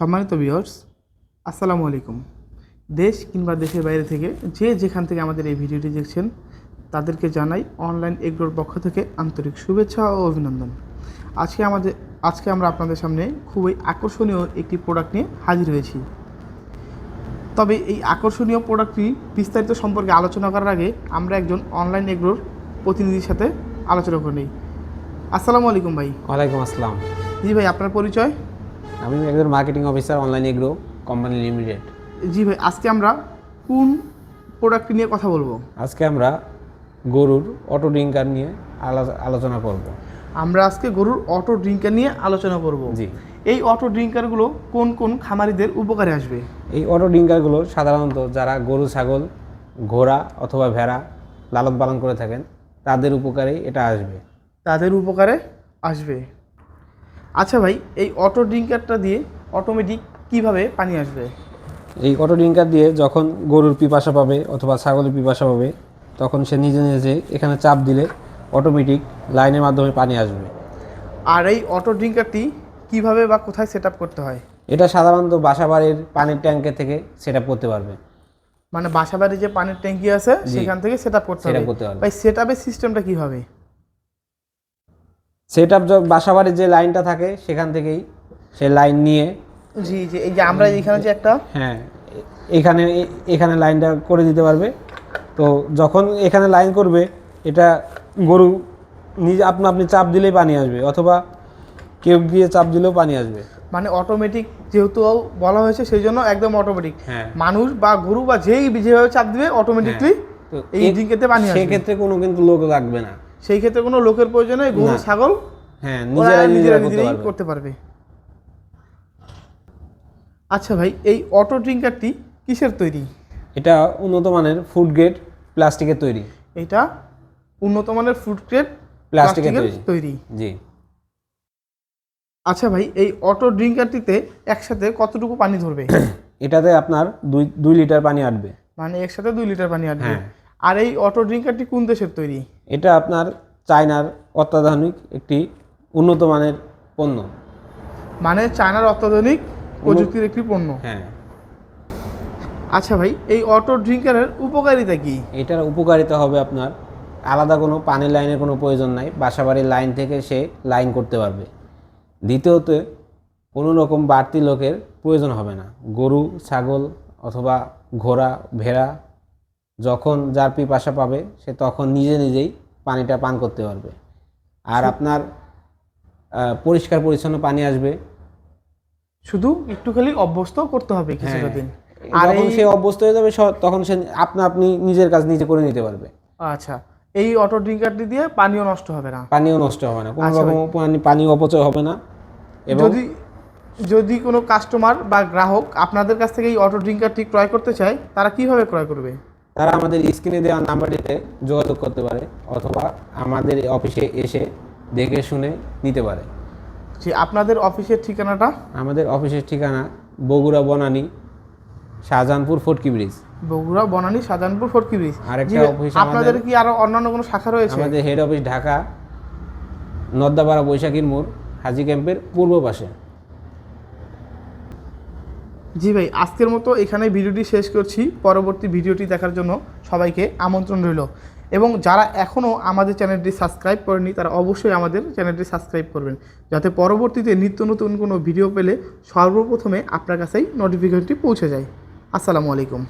সম্মানিত ভিউয়ার্স আসসালামু আলাইকুম। দেশ কিংবা দেশের বাইরে থেকে যে যেখান থেকে আমাদের এই ভিডিওটি দেখছেন তাদেরকে জানাই অনলাইন এগ্রোর পক্ষ থেকে আন্তরিক শুভেচ্ছা ও অভিনন্দন। আজকে আমাদের আজকে আমরা আপনাদের সামনে খুবই আকর্ষণীয় একটি প্রোডাক্ট নিয়ে হাজির হয়েছি। তবে এই আকর্ষণীয় প্রোডাক্টটি বিস্তারিত সম্পর্কে আলোচনা করার আগে আমরা একজন অনলাইন এগ্রোর প্রতিনিধির সাথে আলোচনা করে নিই। আসসালামু আলাইকুম ভাই। ওয়ালাইকুম আসসালাম। জি ভাই আপনার পরিচয়? আমি একজন marketing officer online agro company limited জি ভাই আজকে আমরা কোন প্রোডাক্ট নিয়ে কথা বলব? আজকে আমরা গরুর অটো ড্রিঙ্কার নিয়ে আলোচনা করব। আমরা আজকে গরুর অটো ড্রিঙ্কার নিয়ে আলোচনা করব। জি। এই অটো ড্রিঙ্কারগুলো কোন কোন খামারিদের উপকারে আসবে? এই অটো ড্রিঙ্কারগুলো সাধারণত যারা গরু ছাগল ঘোড়া অথবা ভেড়া লালন পালন করে থাকেন তাদের উপকারেই এটা আসবে। তাদের উপকারে আসবে। আচ্ছা ভাই এই অটো ড্রিঙ্কারটা দিয়ে অটোমেটিক কীভাবে পানি আসবে? এই অটো ড্রিঙ্কার দিয়ে যখন গরুর পিপাসা পাবে অথবা ছাগলের পিপাসা পাবে তখন সে নিজে নিজে এখানে চাপ দিলে অটোমেটিক লাইনের মাধ্যমে পানি আসবে। আর এই অটো ড্রিঙ্কারটি কীভাবে বা কোথায় সেট করতে হয়? এটা সাধারণত বাসাবাড়ির পানির ট্যাঙ্কের থেকে সেট করতে পারবে। মানে বাসাবাড়ি যে পানির ট্যাঙ্কি আছে সেখান থেকে সেট করতে হবে। করতে পারবে। ভাই সেট আপের সিস্টেমটা কি হবে সেট আপ বাসাবাড়ির যে লাইনটা থাকে সেখান থেকেই সে লাইন নিয়ে জি জি এই যে আমরা এখানে যে একটা হ্যাঁ এখানে এখানে লাইনটা করে দিতে পারবে। তো যখন এখানে লাইন করবে এটা গরু নিজে আপনি আপনি চাপ দিলেই পানি আসবে অথবা কেউ গিয়ে চাপ দিলেও পানি আসবে। মানে অটোমেটিক যেহেতু বলা হয়েছে সেই জন্য একদম অটোমেটিক হ্যাঁ। মানুষ বা গরু বা যেই যেভাবে চাপ দিবে অটোমেটিকলি তো এই ড্রিঙ্কেতে পানি আসবে। সেক্ষেত্রে কোনো কিন্তু লোক লাগবে না। সেই ক্ষেত্রে কোনো লোকের প্রয়োজনে গরু না। ছাগল হ্যাঁ নিজেরা নিজেরাই পারবে। করতে পারবে। আচ্ছা ভাই এই অটো ড্রিঙ্কারটি কিসের তৈরি? এটা উন্নত মানের ফুড গ্রেড প্লাস্টিকের তৈরি। এটা উন্নত মানের ফুড গ্রেড প্লাস্টিকের তৈরি। জি। আচ্ছা ভাই এই অটো ড্রিঙ্কারটিতে একসাথে কতটুকু পানি ধরবে? এটাতে আপনার দুই দুই লিটার পানি আটবে। মানে একসাথে দুই লিটার পানি আসবে হ্যাঁ। আর এই অটো ড্রিঙ্কারটি কোন দেশের তৈরি? এটা আপনার চায়নার অত্যাধুনিক একটি উন্নত মানের পণ্য। মানে চায়নার অত্যাধুনিক প্রযুক্তির একটি পণ্য। হ্যাঁ। আচ্ছা ভাই এই অটো ড্রিঙ্কারের উপকারিতা কি? এটার উপকারিতা হবে আপনার আলাদা কোনো পানি লাইনের কোনো প্রয়োজন নাই বাসাবাড়ির লাইন থেকে সে লাইন করতে পারবে। দ্বিতীয়ত কোনো রকম বাড়তি লোকের প্রয়োজন হবে না। গরু ছাগল অথবা ঘোড়া ভেড়া যখন যার পিপাসা পাবে সে তখন নিজে নিজেই পানিটা পান করতে পারবে। আর আপনার পরিষ্কার পরিচ্ছন্ন পানি আসবে। শুধু একটু খালি অভ্যস্ত করতে হবে কিছুটা হ্যাঁ। দিন আর যখন এই সে অভ্যস্ত হয়ে যাবে তখন সে আপনা আপনি নিজের কাজ নিজে করে নিতে পারবে। আচ্ছা এই অটো ড্রিঙ্কারটি দিয়ে পানিও নষ্ট হবে না? পানিও নষ্ট হবে না। কোনো আচ্ছা রকম পানি পানি অপচয় হবে না। এবং যদি যদি কোনো কাস্টমার বা গ্রাহক আপনাদের কাছ থেকে এই অটো ড্রিঙ্কারটি ক্রয় করতে চায় তারা কীভাবে ক্রয় করবে? তারা আমাদের স্ক্রিনে দেওয়া নাম্বারটিতে যোগাযোগ করতে পারে অথবা আমাদের অফিসে এসে দেখে শুনে নিতে পারে। যে আপনাদের অফিসের ঠিকানাটা? আমাদের অফিসের ঠিকানা বগুড়া বনানী শাহজাহানপুর ফটকি ব্রিজ। বগুড়া বনানী শাহজাহানপুর ফটকি ব্রিজ। আরেকটা অফিস আপনাদের কি আরও অন্যান্য কোনো শাখা রয়েছে? আমাদের হেড অফিস ঢাকা নদ্দাপাড়া বৈশাখীর মোড় হাজি ক্যাম্পের পূর্ব পাশে। জি ভাই, আজকের মতো এখানে ভিডিওটি শেষ করছি। পরবর্তী ভিডিওটি দেখার জন্য সবাইকে আমন্ত্রণ রইল। এবং যারা এখনও আমাদের চ্যানেলটি সাবস্ক্রাইব করেনি তারা অবশ্যই আমাদের চ্যানেলটি সাবস্ক্রাইব করবেন। যাতে পরবর্তীতে নিত্য নতুন কোনো ভিডিও পেলে সর্বপ্রথমে আপনার কাছেই নোটিফিকেশনটি পৌঁছে যায়। আসসালামু আলাইকুম।